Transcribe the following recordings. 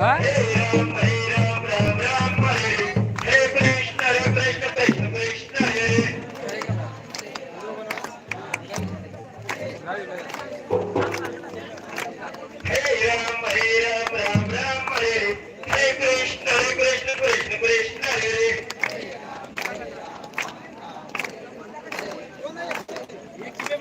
Huh?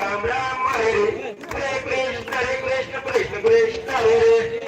Ram Ram हरे. हरे कृष्ण हरे कृष्ण कृष्ण कृष्ण हरे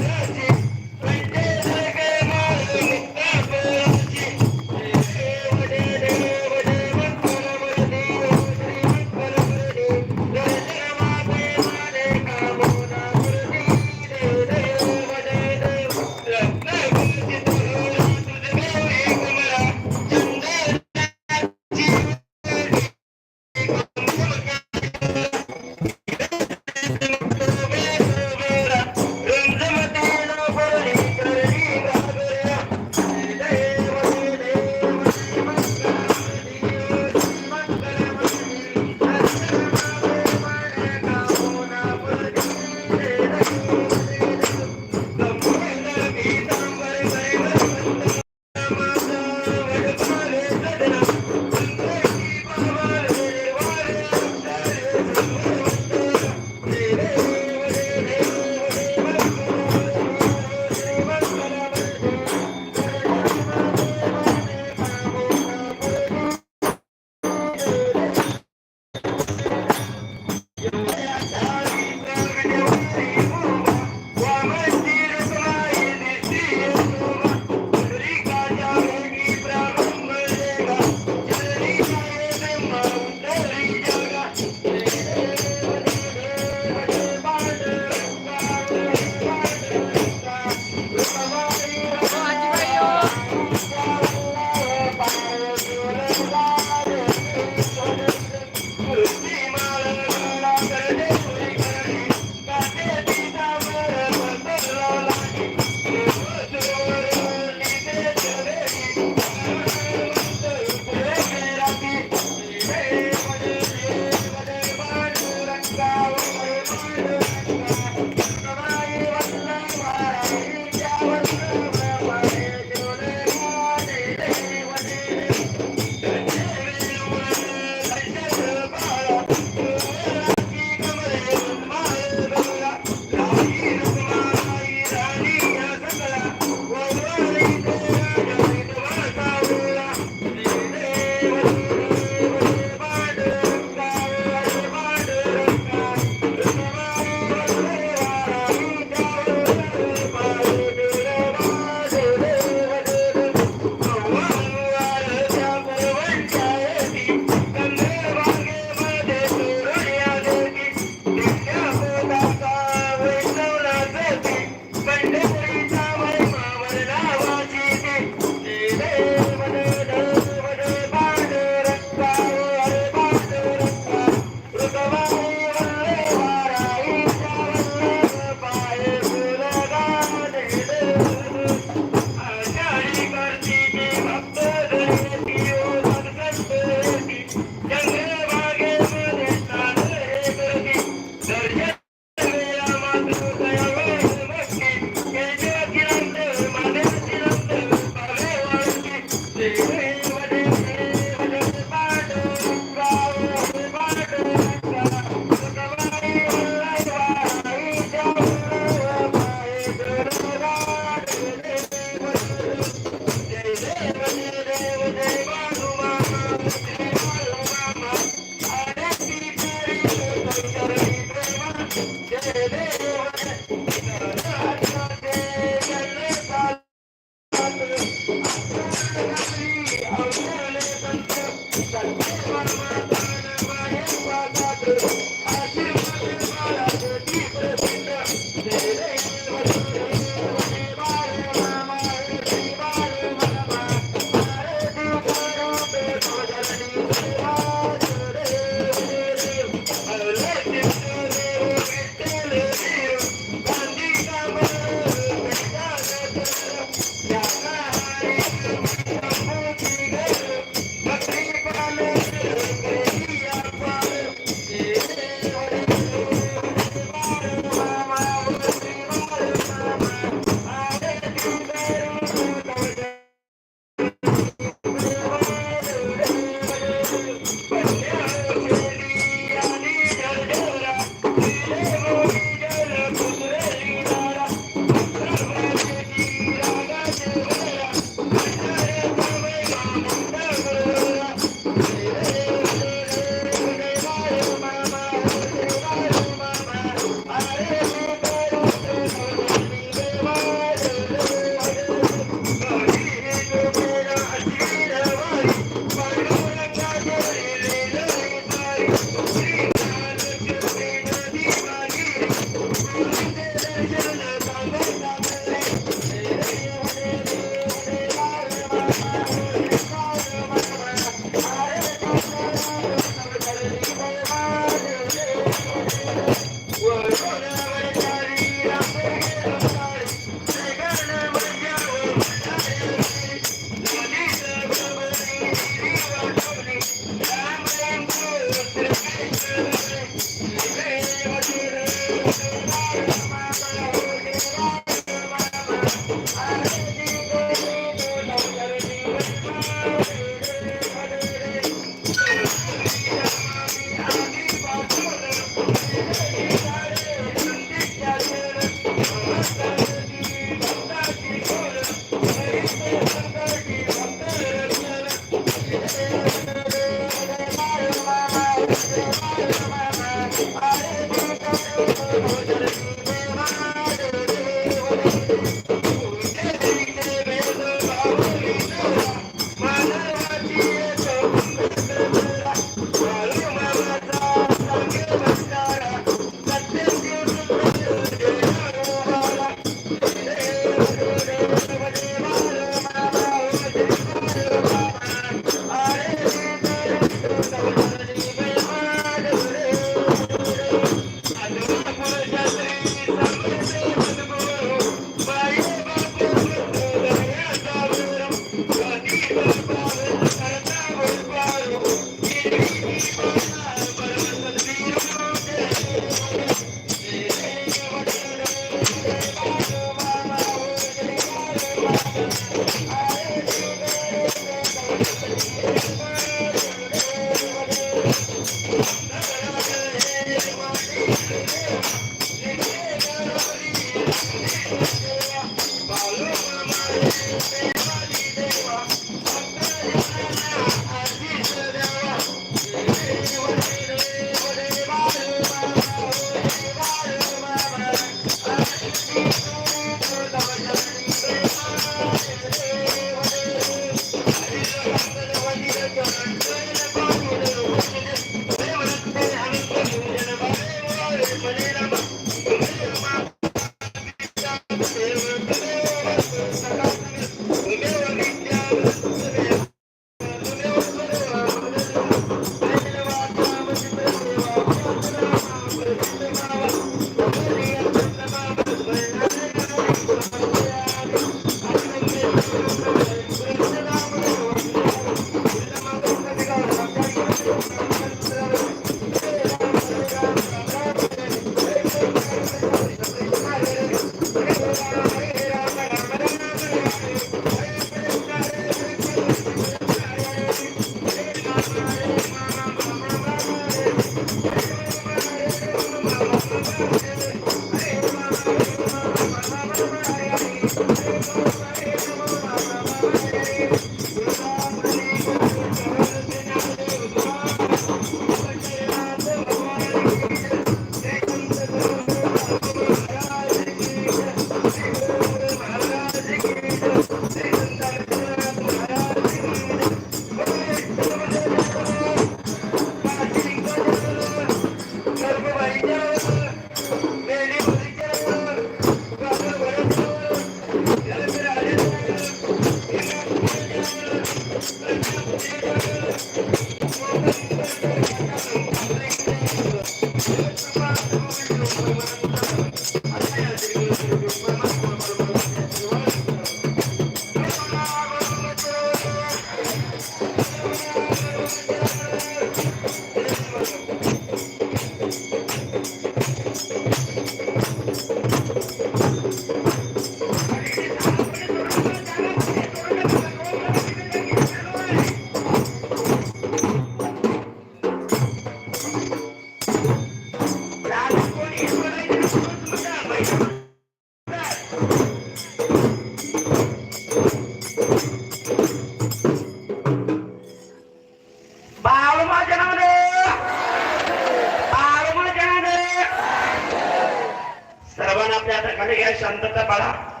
आपल्या घ्या शांतता पाळा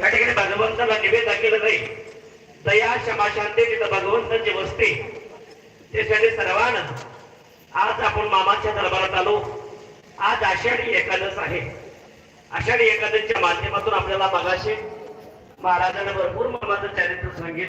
या ठिकाणी भगवंताला निवेद केलं जाईल. दया क्षमा शांती तिथं भगवंतांची वस्ती. त्यासाठी सर्वांना. आज आपण मामाच्या दरबारात आलो. आज आषाढी एकादश आहे. आषाढी एकादशीच्या माध्यमातून आपल्याला मगाशी महाराजांना भरपूर मामाचं चरित्र सांगितलं.